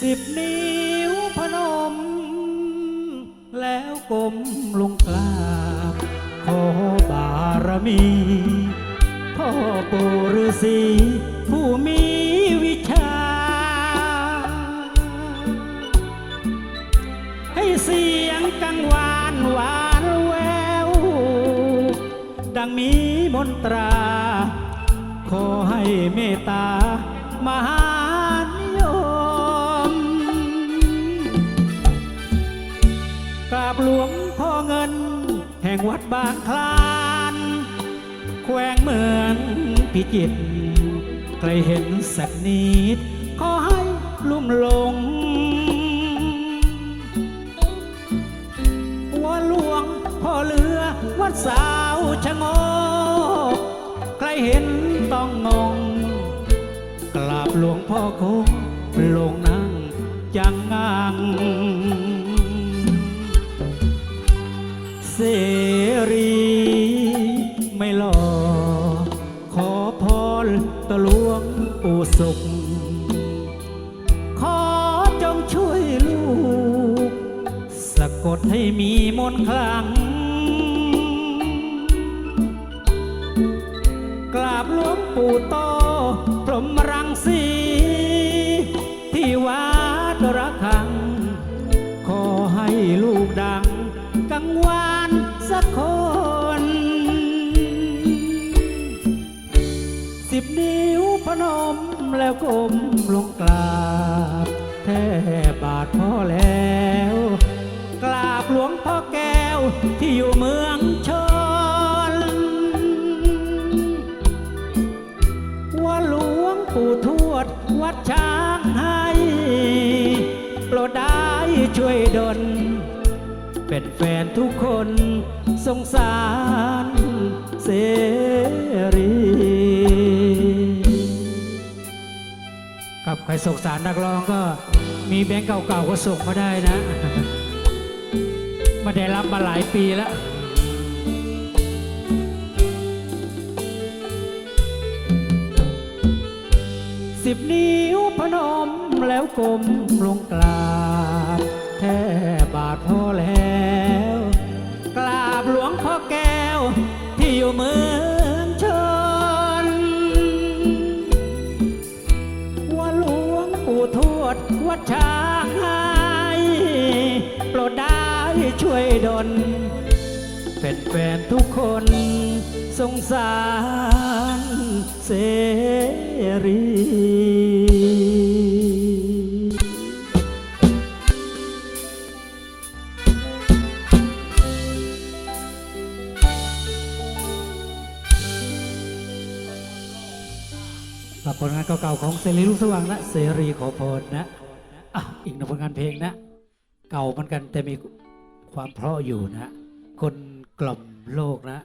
สิบนิ้วพนม แล้วก้มลงกราบ ขอบารมีพ่อปู่ฤาษีผู้มีวิชา ให้เสียงกังวานหวานแวว ดังมีมนตรา ขอให้เมตตามหา งวัดบางคลานแขวงเมืองพิจิตรใครเห็นสักนิดขอให้ลุ่มหลงหัวหลวงพ่อเรือวัดสาวชะโงกใครเห็นต้องงง กราบหลวงพ่อคงลงนั่งจังงัง สุข ขอจงช่วยลูก สะกดให้มีมนต์ขลัง กราบหลวงปู่โตพ แล้วก้มลงกราบ แท่บาทพ่อแล้ว กราบหลวงพ่อแก้วที่อยู่เมืองชน ว่าหลวงปู่ทวดวัดช้างให้โปรดได้ช่วยดลเป็นแฟนทุกคนสงสารเสรี ใครสงสารนักร้องก็มีแบงค์เก่าๆก็ส่งมาได้นะไม่ได้รับมาหลายปีแล้วสิบนิ้วพนมแล้วก้มลงกราบ แท่บาทพ่อแล้ว กราบหลวงพ่อแก้วที่อยู่เมือง ดวัดชายโปรดได้ช่วยดลเป็นแฟนทุกคนสงสารเสรี ผลงานเก่าๆของเสรีลูกสว่างนะเสรีขอพรนะอะอีกหนึ่งผลงานเพลงนะ เก่าเหมือนกันแต่มีความเพราะอยู่นะ คนกล่อมโลกนะ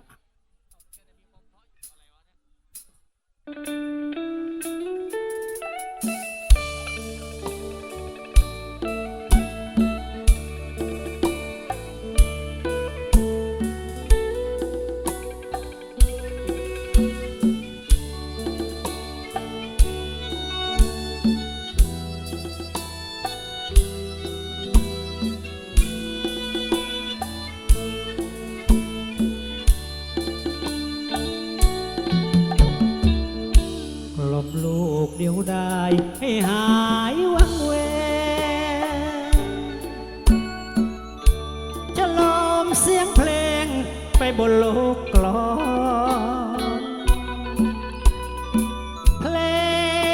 ให้หายวังเวงจะลมเสียงเพลงไปบนโลกกลอนเพล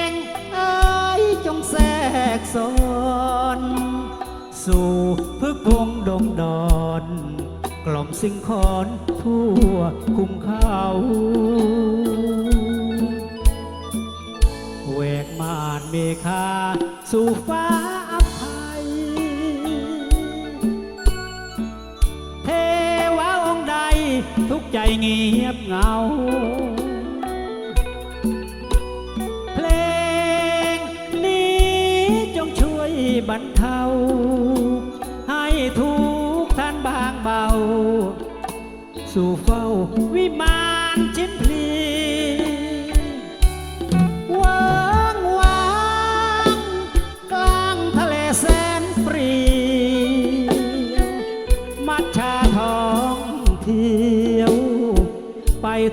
งเอ้ยจงแทรกซอนสู่พึกพงดงดอนกล่อมสิ่งคอนทั่วคุ้มเขา เมฆาสู่ฟ้าอภัย เทวาองค์ใดทุกใจเงียบเหงา เพลงนี้จงช่วยบรรเทา ให้ทุกท่านบางเบา สู่เฝ้าวิมานชิ้นพล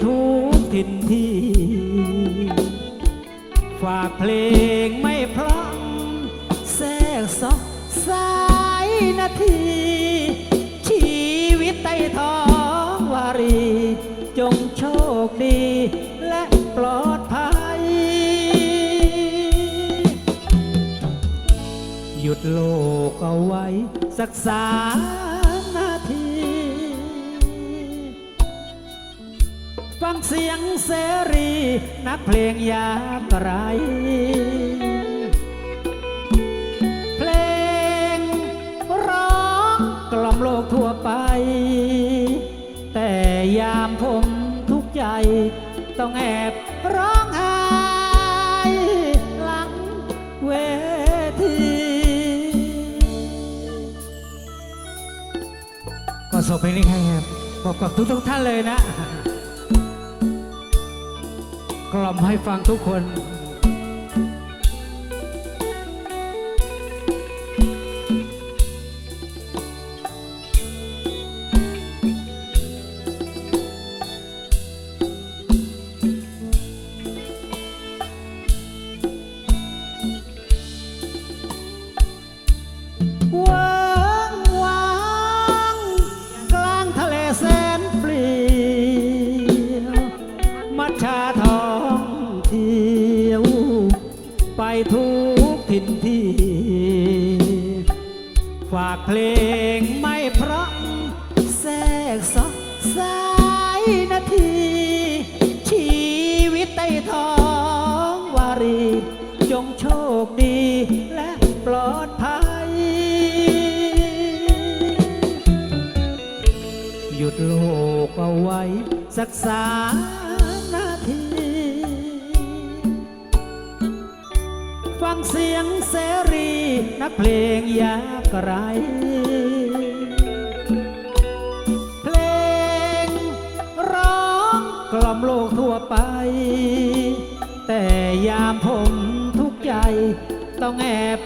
ทุกทินที่ ฝากเพลงไม่พลังแทรกซอกสายนาที ชีวิตใต้ท้องวารี จงโชคดีและปลอดภัย หยุดโลกเอาไว้ สักสา ฟังเสียงเสรี นักเพลงยากไร เพลงร้องกล่อมโลกทั่วไป แต่ยามผมทุกข์ใจ ต้องแอบร้องไห้หลังเวที ก็ส่งเพลงนี้ให้ครับบอกกับทุกทุกท่านเลยนะ กล่อมให้ฟังทุกคน หยุดโลกเอาไว้สักสามนาที ฟังเสียงเสรีนักเพลงยากไร เพลงร้องกล่อมโลกทั่วไป แต่ยามผมทุกใจต้องแอบ